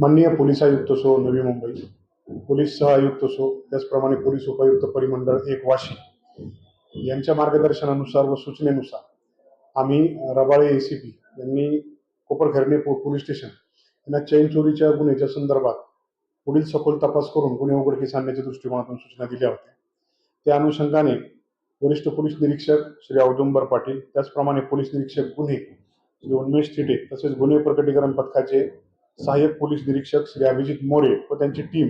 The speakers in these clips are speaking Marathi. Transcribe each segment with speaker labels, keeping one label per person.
Speaker 1: माननीय पोलीस आयुक्त सो नवी मुंबई पोलीस सहआयुक्त सो त्याचप्रमाणे पोलीस उपायुक्त परिमंडळ एक वाशी यांच्या मार्गदर्शनानुसार व सूचनेनुसार आम्ही रबाळे ए सी पी यांनी कोपरखैरणे पो पोलीस स्टेशन यांना चैन चोरीच्या गुन्ह्याच्या संदर्भात पुढील सखोल तपास करून गुन्हे उघडकीस आणण्याच्या दृष्टिकोनातून सूचना दिल्या होत्या. त्या अनुषंगाने वरिष्ठ पोलीस निरीक्षक श्री औदुंबर पाटील त्याचप्रमाणे पोलीस निरीक्षक गुन्हे श्री उन्मेष थिटे तसेच गुन्हे प्रकटीकरण पथकाचे सहाय्यक पोलीस निरीक्षक श्री अभिजित मोरे व त्यांची टीम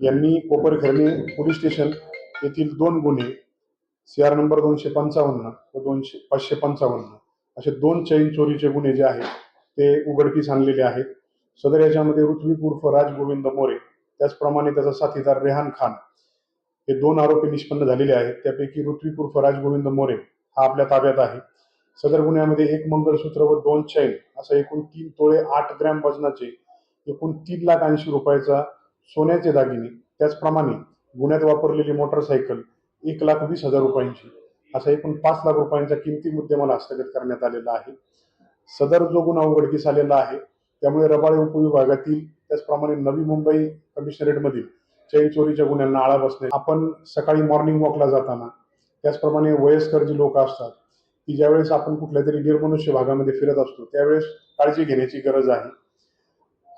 Speaker 1: यांनी कोपरखैरणे पोलीस स्टेशन येथील दोन गुन्हे सी आर नंबर दोनशे पंचावन्न व दोनशे पाचशे पंचावन्न असे दोन चैन चोरीचे गुन्हे जे आहेत ते उघडकीस आणलेले आहेत. सदर याच्यामध्ये ऋत्विक उर्फ राजगोविंद मोरे त्याचप्रमाणे त्याचा साथीदार रेहान खान हे दोन आरोपी निष्पन्न झालेले आहेत. त्यापैकी ऋत्विक उर्फ राजगोविंद मोरे हा आपल्या ताब्यात आहे. सदर गुन्ह्यामध्ये एक मंगळसूत्र व दोन चैन असं एकूण तीन तोळे आठ ग्रॅम वजनाचे एकूण तीन लाख ऐंशी रुपयाचा सोन्याचे दागिने. त्याचप्रमाणे गुन्ह्यात वापरलेली मोटरसायकल एक लाख वीस हजार रुपयांची असा एकूण पाच लाख रुपयांचा किमती मुद्देमाल हस्तगत करण्यात आलेला आहे. सदर जो गुन्हा उघडकीस आलेला आहे त्यामुळे रबाळे उपविभागातील त्याचप्रमाणे नवी मुंबई कमिशनरेटमधील चैन चोरीच्या गुन्ह्यांना आळा बसणे आपण सकाळी मॉर्निंग वॉकला जाताना त्याचप्रमाणे वयस्कर जी लोक असतात की ज्यावेळेस आपण कुठल्या तरी निर्मनुष्य भागामध्ये फिरत असतो त्यावेळेस काळजी घेण्याची गरज आहे.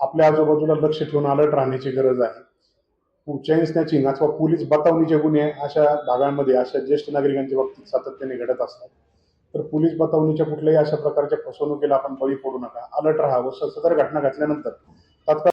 Speaker 1: आपल्या आजूबाजूला लक्ष ठेवून अलर्ट राहण्याची गरज आहे. चेन स्नॅचिंग अथवा पोलीस बतावणीचे गुन्हे अशा भागांमध्ये अशा ज्येष्ठ नागरिकांच्या बाबतीत सातत्याने घडत असतात. तर पोलीस बतावणीच्या कुठल्याही अशा प्रकारच्या फसवणुकीला आपण बळी पडू नका. अलर्ट राहा व सदर घटना घडल्यानंतर तत्काळ